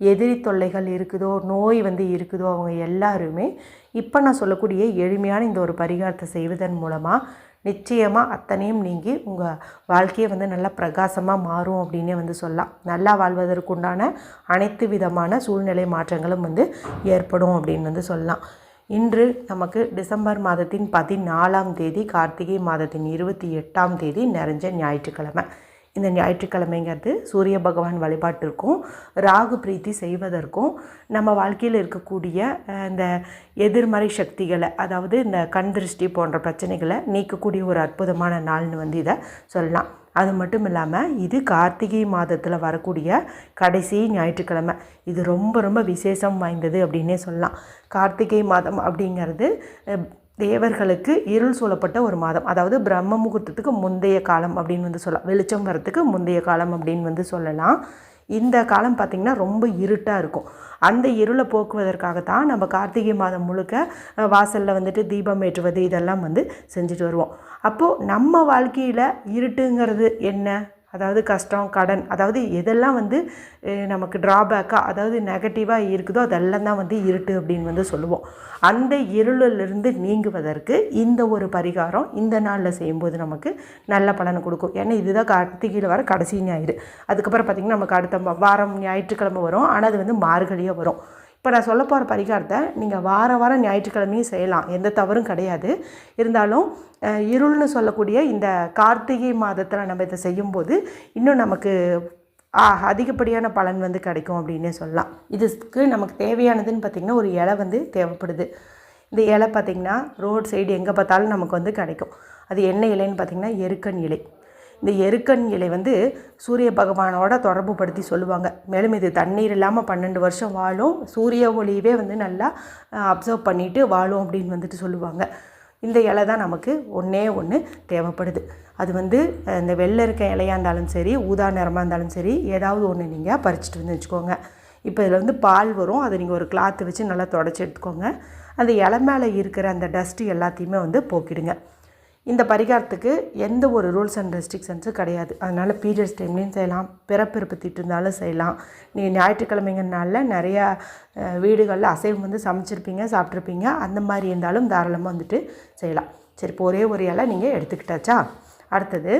எதிரி தொல்லைகள் இருக்குதோ நோய் வந்து இருக்குதோ அவங்க எல்லாருமே இப்போ நான் சொல்லக்கூடிய எளிமையான இந்த ஒரு பரிகாரத்தை செய்வதன் மூலமாக நிச்சயமாக அத்தனையும் நீங்கி உங்கள் வாழ்க்கையை வந்து நல்லா பிரகாசமாக மாறும் அப்படின்னே வந்து சொல்லலாம். நல்லா வாழ்வதற்குண்டான அனைத்து விதமான சூழ்நிலை மாற்றங்களும் வந்து ஏற்படும் அப்படின்னு வந்து சொல்லலாம். இன்று நமக்கு டிசம்பர் மாதத்தின் பதினாலாம் தேதி கார்த்திகை மாதத்தின் இருபத்தி எட்டாம் தேதி நிறைஞ்ச ஞாயிற்றுக்கிழமை. இந்த ஞாயிற்றுக்கிழமைங்கிறது சூரிய பகவான் வழிபாட்டிற்கும் ராகு பிரீத்தி செய்வதற்கும் நம்ம வாழ்க்கையில் இருக்கக்கூடிய இந்த எதிர்மறை சக்திகளை அதாவது இந்த கண் திருஷ்டி போன்ற பிரச்சனைகளை நீக்கக்கூடிய ஒரு அற்புதமான நாள்னு வந்து இதை சொல்லலாம். அது மட்டும் இல்லாமல் இது கார்த்திகை மாதத்தில் வரக்கூடிய கடைசி ஞாயிற்றுக்கிழமை. இது ரொம்ப ரொம்ப விசேஷம் வாய்ந்தது அப்படின்னே சொல்லலாம். கார்த்திகை மாதம் அப்படிங்கிறது தேவர்களுக்கு இருள் சூழப்பட்ட ஒரு மாதம். அதாவது பிரம்ம முகூர்த்தத்துக்கு முந்தைய காலம் அப்படின்னு வந்து சொல்லலாம். வெளிச்சம் வரத்துக்கு முந்தைய காலம் அப்படின்னு வந்து சொல்லலாம். இந்த காலம் பார்த்திங்கன்னா ரொம்ப இருட்டாக இருக்கும். அந்த இருளை போக்குவதற்காகத்தான் நம்ம கார்த்திகை மாதம் முழுக்க வாசலில் வந்துட்டு தீபம் ஏற்றுவது இதெல்லாம் வந்து செஞ்சுட்டு வருவோம். அப்போது நம்ம வாழ்க்கையில் இருட்டுங்கிறது என்ன? அதாவது கஷ்டம் கடன் அதாவது எதெல்லாம் வந்து நமக்கு ட்ராபேக்காக அதாவது நெகட்டிவாக இருக்குதோ அதெல்லாம் தான் வந்து இருட்டு அப்படின்னு வந்து சொல்லுவோம். அந்த இருளிலிருந்து நீங்குவதற்கு இந்த ஒரு பரிகாரம் இந்த நாளில் செய்யும்போது நமக்கு நல்ல பலனை கொடுக்கும். ஏன்னா இதுதான் கார்த்திகையில் வர கடைசி ஞாயிறு. அதுக்கப்புறம் பார்த்திங்கன்னா நமக்கு அடுத்த வாரம் ஞாயிற்றுக்கிழமை வரும். ஆனால் அது வந்து மார்கழியாக வரும். இப்போ நான் சொல்ல போகிற பரிகாரத்தை நீங்கள் வார வாரம் ஞாயிற்றுக்கிழமையும் செய்யலாம். எந்த தவறும் கிடையாது. இருந்தாலும் இருள்னு சொல்லக்கூடிய இந்த கார்த்திகை மாதத்தில் நம்ம இதை செய்யும்போது இன்னும் நமக்கு அதிகப்படியான பலன் வந்து கிடைக்கும் அப்படின்னே சொல்லலாம். இதுக்கு நமக்கு தேவையானதுன்னு பார்த்திங்கன்னா ஒரு இலை வந்து தேவைப்படுது. இந்த இலை பார்த்திங்கன்னா ரோட் சைடு எங்கே பார்த்தாலும் நமக்கு வந்து கிடைக்கும். அது என்ன இலைன்னு பார்த்திங்கன்னா எருக்கன் இலை. இந்த எருக்கன் இலை வந்து சூரிய பகவானோட தொடர்பு படுத்தி சொல்லுவாங்க. மேலும் இது தண்ணீர் இல்லாமல் பன்னெண்டு வருஷம் வாழும். சூரிய ஒளியவே வந்து நல்லா அப்சர்வ் பண்ணிட்டு வாழும் அப்படின்னு வந்துட்டு சொல்லுவாங்க. இந்த இலை தான் நமக்கு ஒன்றே ஒன்று தேவைப்படுது. அது வந்து இந்த வெள்ளை இருக்க இலையாக இருந்தாலும் சரி ஊதா நிறமாக இருந்தாலும் சரி ஏதாவது ஒன்று நீங்கள் பறிச்சுட்டு வந்து வச்சுக்கோங்க. இப்போ இதில் வந்து பால் வரும். அதை நீங்கள் ஒரு கிளாத்து வச்சு நல்லா தொடச்சி எடுத்துக்கோங்க. அந்த இலை மேலே இருக்கிற அந்த டஸ்ட்டு எல்லாத்தையுமே வந்து போக்கிடுங்க. இந்த பரிகாரத்துக்கு எந்த ஒரு ரூல்ஸ் அண்ட் ரெஸ்ட்ரிக்ஷன்ஸும் கிடையாது. அதனால் பீரியட்ஸ் டைம்லேயும் செய்யலாம். பிறப்பிறப்பு திட்டிருந்தாலும் செய்யலாம். நீங்கள் ஞாயிற்றுக்கிழமைங்கனால நிறையா வீடுகளில் அசைவம் வந்து சமைச்சிருப்பீங்க சாப்பிட்ருப்பீங்க அந்த மாதிரி இருந்தாலும் தாராளமாக வந்துட்டு செய்யலாம். சரி இப்போ ஒரே ஒரு இலை நீங்கள் எடுத்துக்கிட்டாச்சா? அடுத்தது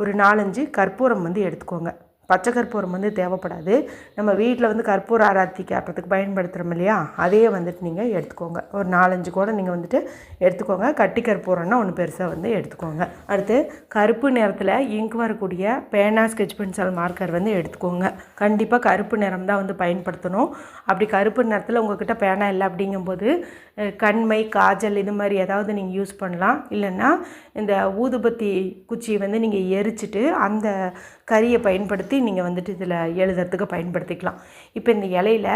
ஒரு நாலஞ்சு கற்பூரம் வந்து எடுத்துக்கோங்க. பச்சை கற்பூரம் வந்து தேவைப்படாது. நம்ம வீட்டில் வந்து கற்பூர ஆராத்தி கேட்பறதுக்கு பயன்படுத்துகிறோம் இல்லையா? அதையே வந்துட்டு நீங்கள் எடுத்துக்கோங்க. ஒரு நாலஞ்சு கூட நீங்கள் வந்துட்டு எடுத்துக்கோங்க. கட்டி கற்பூரம்னா ஒன்று பெருசாக வந்து எடுத்துக்கோங்க. அடுத்து கருப்பு நிறத்தில் இங்க் வரக்கூடிய பேனா ஸ்கெட்ச் பென்சில் மார்க்கர் வந்து எடுத்துக்கோங்க. கண்டிப்பாக கருப்பு நிறம் தான் வந்து பயன்படுத்தணும். அப்படி கருப்பு நிறத்தில் உங்கள்கிட்ட பேனா இல்லை அப்படிங்கும்போது கண்மை காஜல் இது மாதிரி ஏதாவது நீங்கள் யூஸ் பண்ணலாம். இல்லைன்னா இந்த ஊதுபத்தி குச்சியை வந்து நீங்கள் எரிச்சிட்டு அந்த கரியை பயன்படுத்தி நீங்கள் வந்துட்டு இதில் எழுதுறதுக்கு பயன்படுத்திக்கலாம். இப்போ இந்த இலையில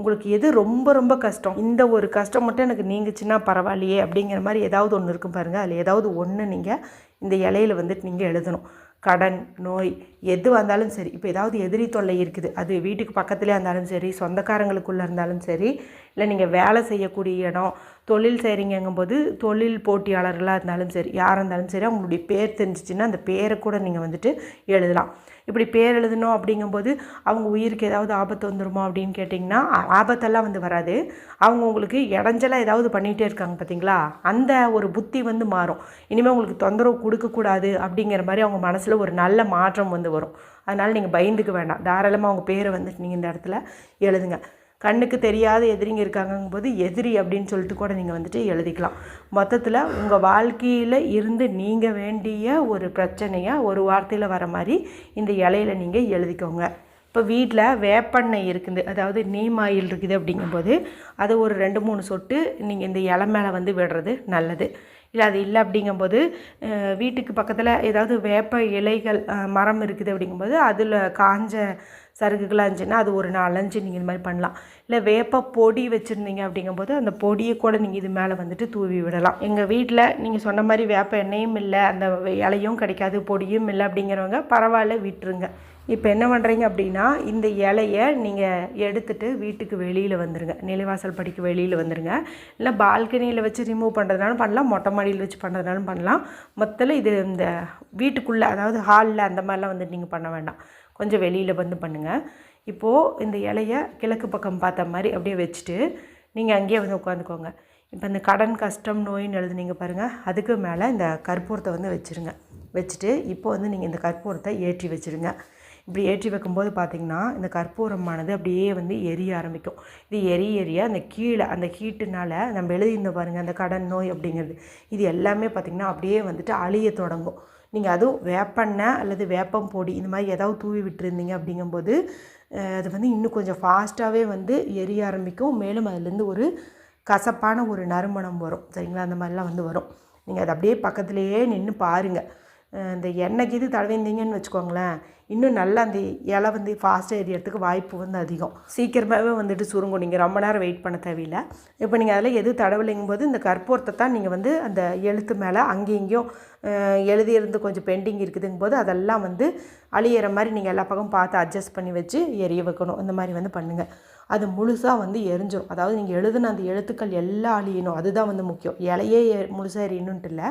உங்களுக்கு எது ரொம்ப ரொம்ப கஷ்டம்? இந்த ஒரு கஷ்டம் மட்டும் எனக்கு நீங்குச்சுன்னா பரவாயில்லையே அப்படிங்கிற மாதிரி ஏதாவது ஒன்று இருக்கும் பாருங்கள் அதில் ஏதாவது ஒன்று நீங்கள் இந்த இலையில வந்துட்டு நீங்கள் எழுதணும். கடன் நோய் எது வந்தாலும் சரி. இப்போ ஏதாவது எதிரி தொல்லை இருக்குது. அது வீட்டுக்கு பக்கத்துலேயே இருந்தாலும் சரி சொந்தக்காரங்களுக்குள்ளே இருந்தாலும் சரி இல்லை நீங்கள் வேலை செய்யக்கூடிய இடம் தொழில் செய்கிறீங்கங்கும்போது தொழில் போட்டியாளர்களாக இருந்தாலும் சரி யாராக இருந்தாலும் சரி அவங்களுடைய பேர் தெரிஞ்சிச்சுன்னா அந்த பேரை கூட நீங்கள் வந்துட்டு எழுதலாம். இப்படி பேர் எழுதணும் அப்படிங்கும்போது அவங்க உயிருக்கு ஏதாவது ஆபத்து வந்துடுமா அப்படின்னு கேட்டிங்கன்னா ஆபத்தெல்லாம் வந்து வராது. அவங்க உங்களுக்கு இடைஞ்சலாக ஏதாவது பண்ணிகிட்டே இருக்காங்க பார்த்தீங்களா அந்த ஒரு புத்தி வந்து மாறும். இனிமேல் உங்களுக்கு தொந்தரவு கொடுக்கக்கூடாது அப்படிங்கிற மாதிரி அவங்க மனசில் ஒரு நல்ல மாற்றம் வந்து வரும். அதனால் நீங்கள் பயந்துக்க வேண்டாம். தாராளமாக அவங்க பேரை வந்துட்டு நீங்கள் இந்த இடத்துல எழுதுங்க. கண்ணுக்கு தெரியாத எதிரிங்க இருக்காங்கும் போது எதிரி அப்படின்னு சொல்லிட்டு கூட நீங்கள் வந்துட்டு எழுதிக்கலாம். மொத்தத்தில் உங்கள் வாழ்க்கையில் இருந்து நீங்கள் வேண்டிய ஒரு பிரச்சனையாக ஒரு வார்த்தையில் வர மாதிரி இந்த இலையில நீங்கள் எழுதிக்கோங்க. இப்போ வீட்டில் வேப்பெண்ணெய் இருக்குது. அதாவது நீம் ஆயில் இருக்குது அப்படிங்கும்போது அதை ஒரு ரெண்டு மூணு சொட்டு நீங்கள் இந்த இலை மேலே வந்து விடுறது நல்லது. இல்லை அது இல்லை அப்படிங்கும்போது வீட்டுக்கு பக்கத்தில் ஏதாவது வேப்ப இலைகள் மரம் இருக்குது அப்படிங்கும்போது அதில் காஞ்ச சருகுகளாக இருந்துச்சுன்னா அது ஒரு நாலஞ்சு நீங்கள் இது மாதிரி பண்ணலாம். இல்லை வேப்ப பொடி வச்சுருந்தீங்க அப்படிங்கும்போது அந்த பொடியை கூட நீங்கள் இது மேலே வந்துட்டு தூவி விடலாம். எங்கள் வீட்டில் நீங்கள் சொன்ன மாதிரி வேப்ப எண்ணெயும் இல்லை அந்த இலையும் கிடைக்காது பொடியும் இல்லை அப்படிங்கிறவங்க பரவாயில்ல விட்டுருங்க. இப்போ என்ன பண்ணுறீங்க அப்படின்னா இந்த இலையை நீங்கள் எடுத்துட்டு வீட்டுக்கு வெளியில் வந்துடுங்க நிலைவாசல் படிக்கு வெளியில் வந்துடுங்க இல்லை பால்கனியில் வச்சு ரிமூவ் பண்ணுறதுனாலும் பண்ணலாம் மொட்டை மாடியில் வச்சு பண்ணுறதுனாலும் பண்ணலாம். மொத்தத்தில் இது இந்த வீட்டுக்குள்ளே அதாவது ஹாலில் அந்த மாதிரிலாம் வந்து நீங்கள் பண்ண வேண்டாம். கொஞ்சம் வெளியில் வந்து பண்ணுங்கள் இப்போது இந்த இலையை கிழக்கு பக்கம் பார்த்த மாதிரி அப்படியே வச்சுட்டு நீங்கள் அங்கேயே வந்து உட்காந்துக்கோங்க. இப்போ இந்த கடன் கஷ்டம் நோயின்னு எழுதுனீங்க பாருங்கள் அதுக்கு மேலே இந்த கற்பூரத்தை வந்து வச்சுருங்க. வச்சுட்டு இப்போ வந்து நீங்கள் இந்த கற்பூரத்தை ஏற்றி வச்சுருங்க. இப்படி ஏற்றி வைக்கும்போது பார்த்திங்கன்னா இந்த கற்பூரமானது அப்படியே வந்து எரிய ஆரம்பிக்கும். இது எரிய எரிய அந்த கீழே அந்த ஹீட்டுனால் நம்ம எழுதியிருந்த பாருங்கள் அந்த கடன் நோய் அப்படிங்கிறது. இது எல்லாமே பார்த்திங்கன்னா அப்படியே வந்துட்டு அழிய தொடங்கும். நீங்கள் அதுவும் வேப்பெண்ணெய் அல்லது வேப்பம் பொடி இந்த மாதிரி ஏதாவது தூவி விட்டுருந்தீங்க அப்படிங்கும்போது அது வந்து இன்னும் கொஞ்சம் ஃபாஸ்ட்டாகவே வந்து எரிய ஆரம்பிக்கும். மேலும் அதுலேருந்து ஒரு கசப்பான ஒரு நறுமணம் வரும். சரிங்களா? அந்த மாதிரிலாம் வந்து வரும். நீங்கள் அதை அப்படியே பக்கத்துலேயே நின்று பாருங்கள் இந்த எண்ணெய்க்கு இது தடவிந்தீங்கன்னு வச்சுக்கோங்களேன் இன்னும் நல்லா அந்த இலை வந்து ஃபாஸ்ட்டாக எரியறதுக்கு வாய்ப்பு வந்து அதிகம். சீக்கிரமாகவே வந்துட்டு சுருங்கும். நீங்கள் ரொம்ப நேரம் வெயிட் பண்ண தேவையில்லை. இப்போ நீங்கள் அதில் எது தடவலைங்கும் போது இந்த கற்பூரத்தை தான் நீங்கள் வந்து அந்த எழுத்து மேலே அங்கேயும் இங்கேயும் எழுதியிருந்து கொஞ்சம் பெண்டிங் இருக்குதுங்கும் போது அதெல்லாம் வந்து அழியிற மாதிரி நீங்கள் எல்லா பக்கம் பார்த்து அட்ஜஸ்ட் பண்ணி வச்சு எரிய வைக்கணும். இந்த மாதிரி வந்து பண்ணுங்கள் அது முழுசாக வந்து எரிஞ்சிடும் அதாவது நீங்கள் எழுதுன அந்த எழுத்துக்கள் எல்லாம் அழியணும். அதுதான் வந்து முக்கியம். இலையே முழுசாக எரியணுன்ட்டு இல்லை.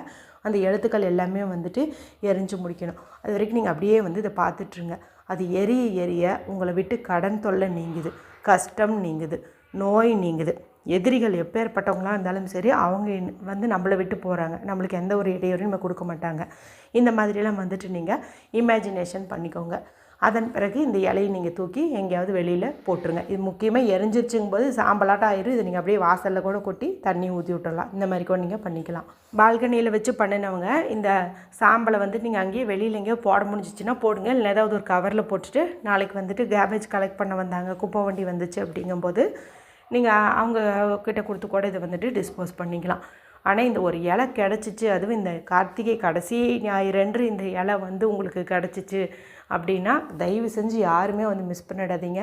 அந்த எழுத்துக்கள் எல்லாமே வந்துட்டு எரிஞ்சு முடிக்கணும். அது வரைக்கும் நீங்கள் அப்படியே வந்து இதை பார்த்துட்ருங்க. அது எரிய எரிய உங்களை விட்டு கடன் தொல்லை நீங்குது கஷ்டம் நீங்குது நோய் நீங்குது. எதிரிகள் எப்பேற்பட்டவங்களாக இருந்தாலும் சரி அவங்க வந்து நம்மளை விட்டு போகிறாங்க நம்மளுக்கு எந்த ஒரு இடையூறையும் நம்ம கொடுக்க மாட்டாங்க. இந்த மாதிரிலாம் வந்துட்டு நீங்கள் இமேஜினேஷன் பண்ணிக்கோங்க. அதன் பிறகு இந்த இலையை நீங்கள் தூக்கி எங்கேயாவது வெளியில் போட்டுருங்க. இது முக்கியமாக எரிஞ்சிருச்சுங்கும் போது சாம்பலாட்டம் ஆயிரும். இதை நீங்கள் அப்படியே வாசலில் கூட கொட்டி தண்ணி ஊற்றி விட்டுடலாம் இந்த மாதிரி கூட நீங்கள் பண்ணிக்கலாம். பால்கனியில் வச்சு பண்ணினவங்க இந்த சாம்பலை வந்து நீங்கள் அங்கேயே வெளியில் எங்கேயோ போட முடிஞ்சிச்சுன்னா போடுங்க. இல்லை ஏதாவது ஒரு கவரில் போட்டுட்டு நாளைக்கு வந்துட்டு கேபேஜ் கலெக்ட் பண்ண வந்தாங்க. குப்பை வண்டி வந்துச்சு அப்படிங்கும்போது நீங்கள் அவங்க கிட்ட கொடுத்து கூட இதை வந்துட்டு டிஸ்போஸ் பண்ணிக்கலாம். ஆனால் இந்த ஒரு இலை கிடச்சிச்சு. அதுவும் இந்த கார்த்திகை கடைசி ஞாயிறன்று இந்த இலை வந்து உங்களுக்கு கிடச்சிச்சு. அப்படின்னா தயவு செஞ்சு யாருமே வந்து மிஸ் பண்ணிடாதீங்க.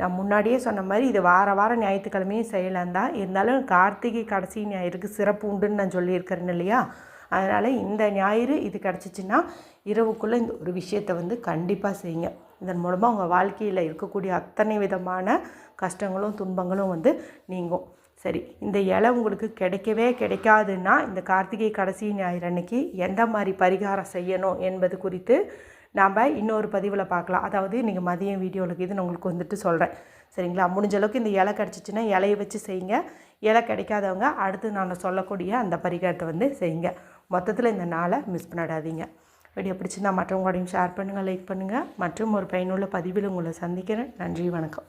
நான் முன்னாடியே சொன்ன மாதிரி இது வார வாரம் ஞாயிற்றுக்கிழமையும் செய்யலாம் தான். இருந்தாலும் கார்த்திகை கடைசி ஞாயிறுக்கு சிறப்பு உண்டுன்னு நான் சொல்லியிருக்கிறேன் இல்லையா? அதனால் இந்த ஞாயிறு இது கிடச்சிச்சின்னா இரவுக்குள்ளே இந்த ஒரு விஷயத்தை வந்து கண்டிப்பாக செய்யுங்க. இதன் மூலமாக உங்கள் வாழ்க்கையில் இருக்கக்கூடிய அத்தனை விதமான கஷ்டங்களும் துன்பங்களும் வந்து நீங்கும். சரி இந்த இலை உங்களுக்கு கிடைக்கவே கிடைக்காதுன்னா இந்த கார்த்திகை கடைசி ஞாயிறு அன்னைக்கு எந்த மாதிரி பரிகாரம் செய்யணும் என்பது குறித்து நாம் இன்னொரு பதிவில் பார்க்கலாம். அதாவது நீங்கள் மதியம் வீடியோவில் இது நான் உங்களுக்கு வந்துட்டு சொல்கிறேன் சரிங்களா? முடிஞ்ச அளவுக்கு இந்த இலை கிடச்சிச்சின்னா இலையை வச்சு செய்யுங்க. இலை கிடைக்காதவங்க அடுத்து நான் சொல்லக்கூடிய அந்த பரிகாரத்தை வந்து செய்யுங்க. மொத்தத்தில் இந்த நாளை மிஸ் பண்ணிடாதீங்க. வீடியோ பிடிச்சிருந்தால் மற்றவங்களோடையும் ஷேர் பண்ணுங்கள் லைக் பண்ணுங்கள் மற்றும் ஒரு பயனுள்ள பதிவில் உங்களை சந்திக்கிறேன். நன்றி வணக்கம்.